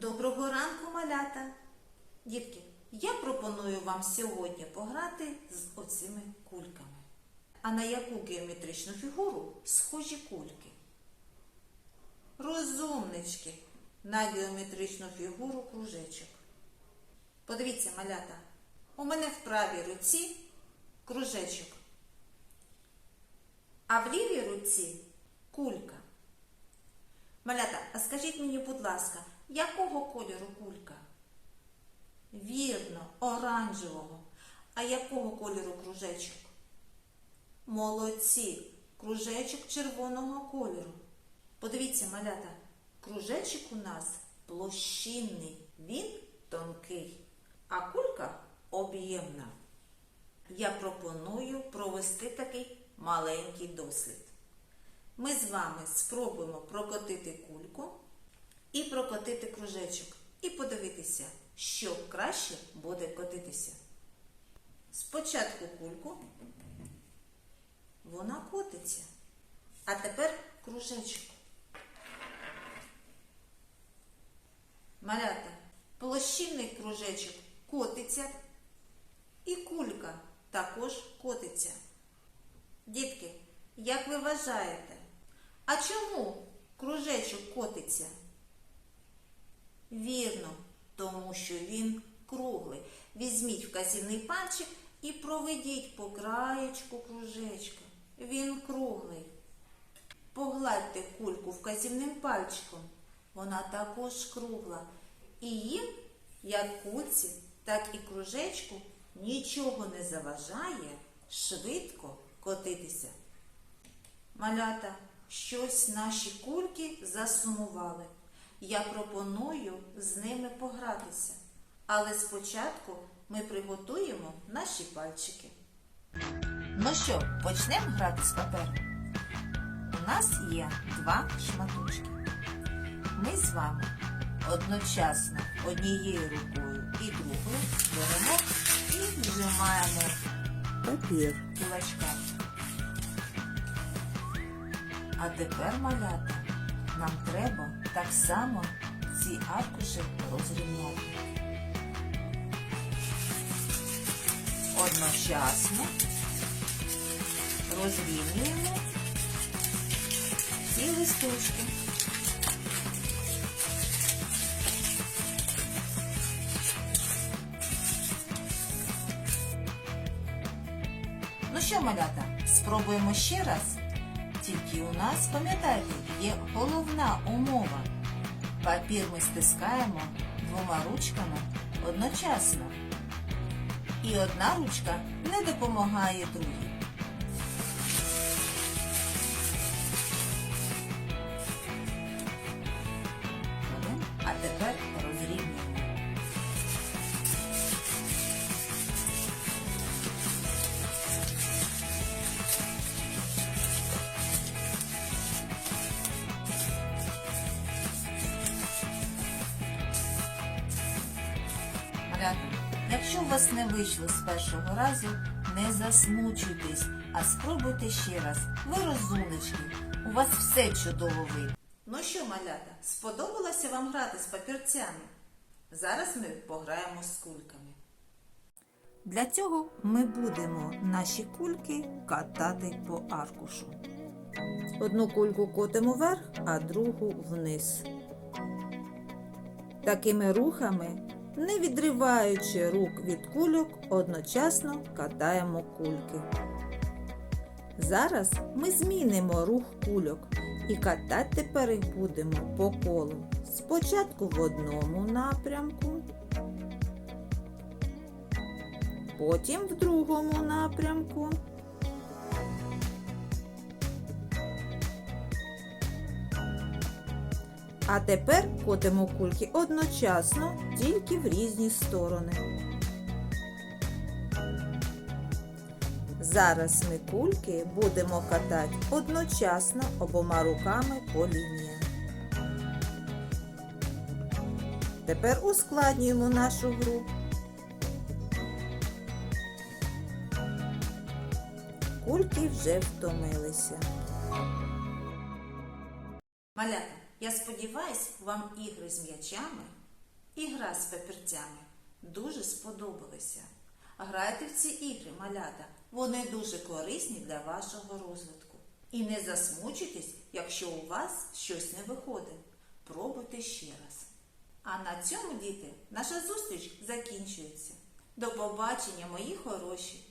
Доброго ранку, малята! Дітки, я пропоную вам сьогодні пограти з оцими кульками. А на яку геометричну фігуру схожі кульки? Розумнички на геометричну фігуру кружечок. Подивіться, малята, у мене в правій руці кружечок, а в лівій руці кулька. Малята, а скажіть мені, будь ласка, якого кольору кулька? Вірно, оранжевого. А якого кольору кружечок? Молодці, кружечок червоного кольору. Подивіться, малята, кружечок у нас площинний, він тонкий, а кулька об'ємна. Я пропоную провести такий маленький дослід. Ми з вами спробуємо прокотити кульку і прокотити кружечок, і подивитися, що краще буде котитися. Спочатку кульку, вона котиться. А тепер кружечок. Малята, площинний кружечок котиться, і кулька також котиться. Дітки, як ви вважаєте, а чому кружечок котиться? Вірно, тому що він круглий. Візьміть вказівний пальчик і проведіть по краєчку кружечка. Він круглий. Погладьте кульку вказівним пальчиком. Вона також кругла. І їм, як кульці, так і кружечку, нічого не заважає швидко котитися. Малята, щось наші кульки засумували. Я пропоную з ними погратися. Але спочатку ми приготуємо наші пальчики. Ну що, почнемо грати з паперу? У нас є два шматочки. Ми з вами одночасно однією рукою і другою беремо і вжимаємо Папір. кулачками. А тепер, малята, нам треба так само ці аркуші розрівняти. Одночасно розрівнюємо ці листочки. Ну що, малята, спробуємо ще раз. Тільки у нас, пам'ятайте, є головна умова. Папір ми стискаємо двома ручками одночасно. І одна ручка не допомагає другій. А тепер Малята, якщо у вас не вийшло з першого разу, не засмучуйтесь, а спробуйте ще раз. Ви розумнички, у вас все чудово вийде. Ну що, малята, сподобалося вам грати з папірцями? Зараз ми пограємо з кульками. Для цього ми будемо наші кульки катати по аркушу. Одну кульку котимо вверх, а другу вниз. Такими рухами, не відриваючи рук від кульок, одночасно катаємо кульки. Зараз ми змінимо рух кульок і катати тепер їх будемо по колу. Спочатку в одному напрямку, потім в другому напрямку. А тепер котимо кульки одночасно, тільки в різні сторони. Зараз ми кульки будемо катати одночасно обома руками по лініям. Тепер ускладнюємо нашу гру. Кульки вже втомилися. Малята, я сподіваюсь, вам ігри з м'ячами і гра з папірцями дуже сподобалися. Грайте в ці ігри, малята, вони дуже корисні для вашого розвитку. І не засмучуйтесь, якщо у вас щось не виходить. Пробуйте ще раз. А на цьому, діти, наша зустріч закінчується. До побачення, мої хороші!